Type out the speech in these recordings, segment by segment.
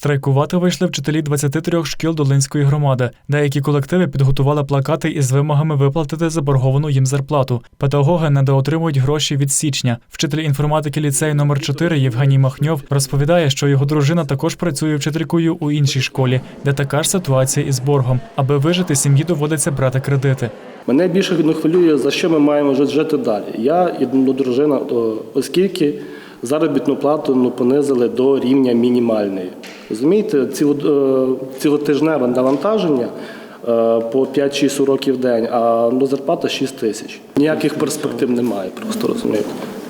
Страйкувати вийшли вчителі 23 шкіл Долинської громади. Деякі колективи підготували плакати із вимогами виплатити заборговану їм зарплату. Педагоги недоотримують гроші від січня. Вчитель інформатики ліцею номер 4 Євгеній Махньов розповідає, що його дружина також працює вчителькою у іншій школі, де така ж ситуація із боргом. Аби вижити, сім'ї доводиться брати кредити. Мене більше хвилює, за що ми маємо жи- жити далі. Я і дружина, оскільки заробітну плату ну, понизили до рівня мінімальної. Розумієте, е, цілотижневе навантаження е, по 5-6 уроків в день, а ну, зарплата 6 тисяч. Ніяких перспектив немає, просто розумієте.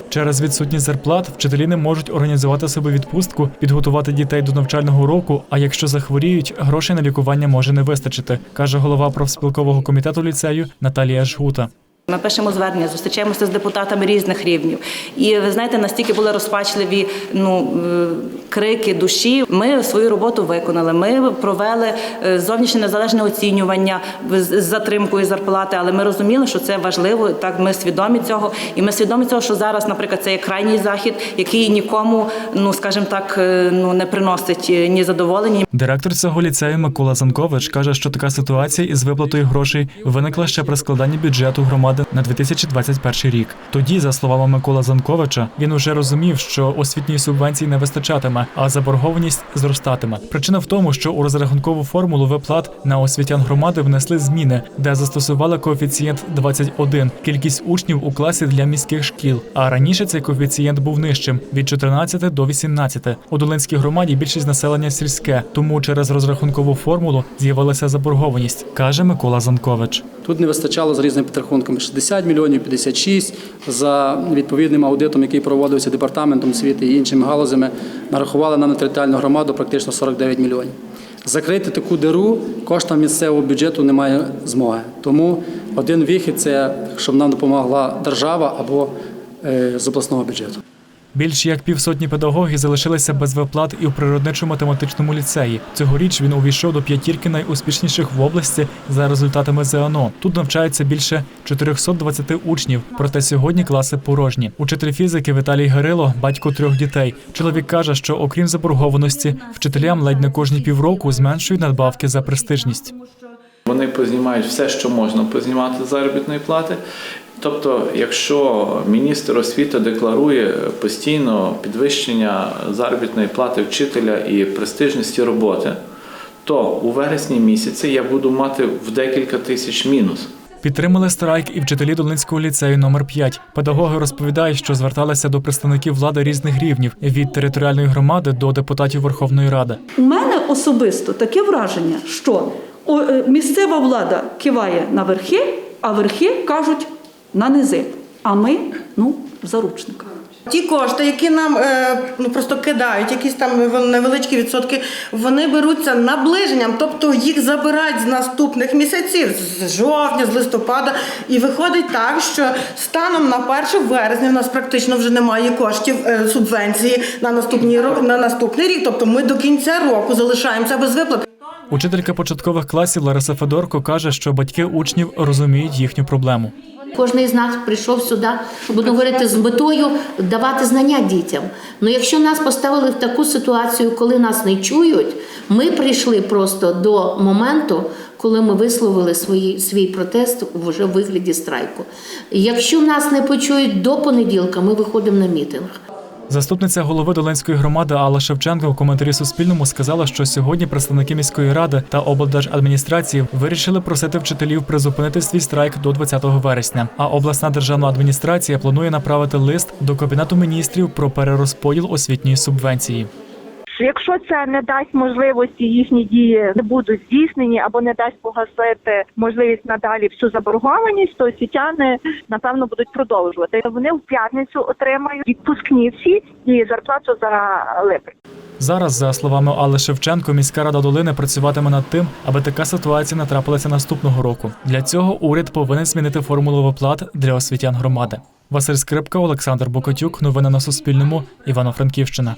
Через відсутність зарплат вчителі не можуть організувати собі відпустку, підготувати дітей до навчального року. А якщо захворіють, грошей на лікування може не вистачити, каже голова профспілкового комітету ліцею Наталія Жгута. Ми пишемо звернення, зустрічаємося з депутатами різних рівнів. І ви знаєте, настільки були розпачливі ну, е, крики душі. Ми свою роботу виконали. Ми провели е, зовнішнє незалежне оцінювання з затримкою зарплати, але ми розуміли, що це важливо. Так, ми свідомі цього. І ми свідомі цього, що зараз, наприклад, це є крайній захід, який нікому, ну скажімо так, е, ну не приносить ні задоволення, Директор цього ліцею Микола Занкович каже, що така ситуація із виплатою грошей виникла ще при складанні бюджету громади на 2021 рік. Тоді, за словами Микола Занковича, він уже розумів, що освітньої субвенції не вистачатиме, а заборгованість зростатиме. Причина в тому, що у розрахункову формулу виплат на освітян громади внесли зміни, де застосували коефіцієнт 21 – кількість учнів у класі для міських шкіл. А раніше цей коефіцієнт був нижчим від 14 до 18. У Долинській громаді більшість населення сільське, тому через розрахункову формулу з'явилася заборгованість, каже Микола Занкович. Тут не вистачало за різними підрахунками 60 мільйонів, 56. За відповідним аудитом, який проводився департаментом освіти і іншими галузями, нарахували нам на територіальну громаду практично 49 мільйонів. Закрити таку диру коштам місцевого бюджету немає змоги. Тому один вихід це щоб нам допомогла держава або е, з обласного бюджету. Більш як півсотні педагогів залишилися без виплат і у природничо-математичному ліцеї. Цьогоріч він увійшов до п'ятірки найуспішніших в області за результатами ЗНО. Тут навчається більше 420 учнів, проте сьогодні класи порожні. Учитель фізики Віталій Гирило, батько трьох дітей. Чоловік каже, що окрім заборгованості, вчителям ледь не кожні півроку зменшують надбавки за престижність. Вони познімають все, що можна познімати заробітної плати. Тобто, якщо міністр освіти декларує постійно підвищення заробітної плати вчителя і престижності роботи, то у вересні місяці я буду мати в декілька тисяч мінус. Підтримали страйк і вчителі Долинського ліцею номер 5 Педагоги розповідають, що зверталися до представників влади різних рівнів від територіальної громади до депутатів Верховної Ради. У мене особисто таке враження, що е, місцева влада киває на верхи, а верхи кажуть на низи. А ми ну в заручниках. Ті кошти, які нам е, ну просто кидають, якісь там невеличкі відсотки, вони беруться наближенням, тобто їх забирають з наступних місяців, з жовтня, з листопада. І виходить так, що станом на 1 вересня в нас практично вже немає коштів е, субвенції на наступні на наступний рік. Тобто ми до кінця року залишаємося без виплат. Учителька початкових класів Лариса Федорко каже, що батьки учнів розуміють їхню проблему. Кожен з нас прийшов сюди, буду говорити, з метою давати знання дітям. Ну якщо нас поставили в таку ситуацію, коли нас не чують, ми прийшли просто до моменту, коли ми висловили свої, свій протест вже в вигляді страйку. Якщо нас не почують до понеділка, ми виходимо на мітинг. Заступниця голови Доленської громади Алла Шевченко в коментарі Суспільному сказала, що сьогодні представники міської ради та облдержадміністрації вирішили просити вчителів призупинити свій страйк до 20 вересня. А обласна державна адміністрація планує направити лист до кабінету міністрів про перерозподіл освітньої субвенції. Якщо це не дасть можливості їхні дії не будуть здійснені або не дасть погасити можливість надалі всю заборгованість, то освітяни напевно будуть продовжувати. Вони в п'ятницю отримають відпускні всі і зарплату за липень. Зараз, за словами Алли Шевченко, міська рада долини працюватиме над тим, аби така ситуація не трапилася наступного року. Для цього уряд повинен змінити формулу виплат для освітян громади. Василь Скрипка, Олександр Бокотюк. Новини на Суспільному. Івано-Франківщина.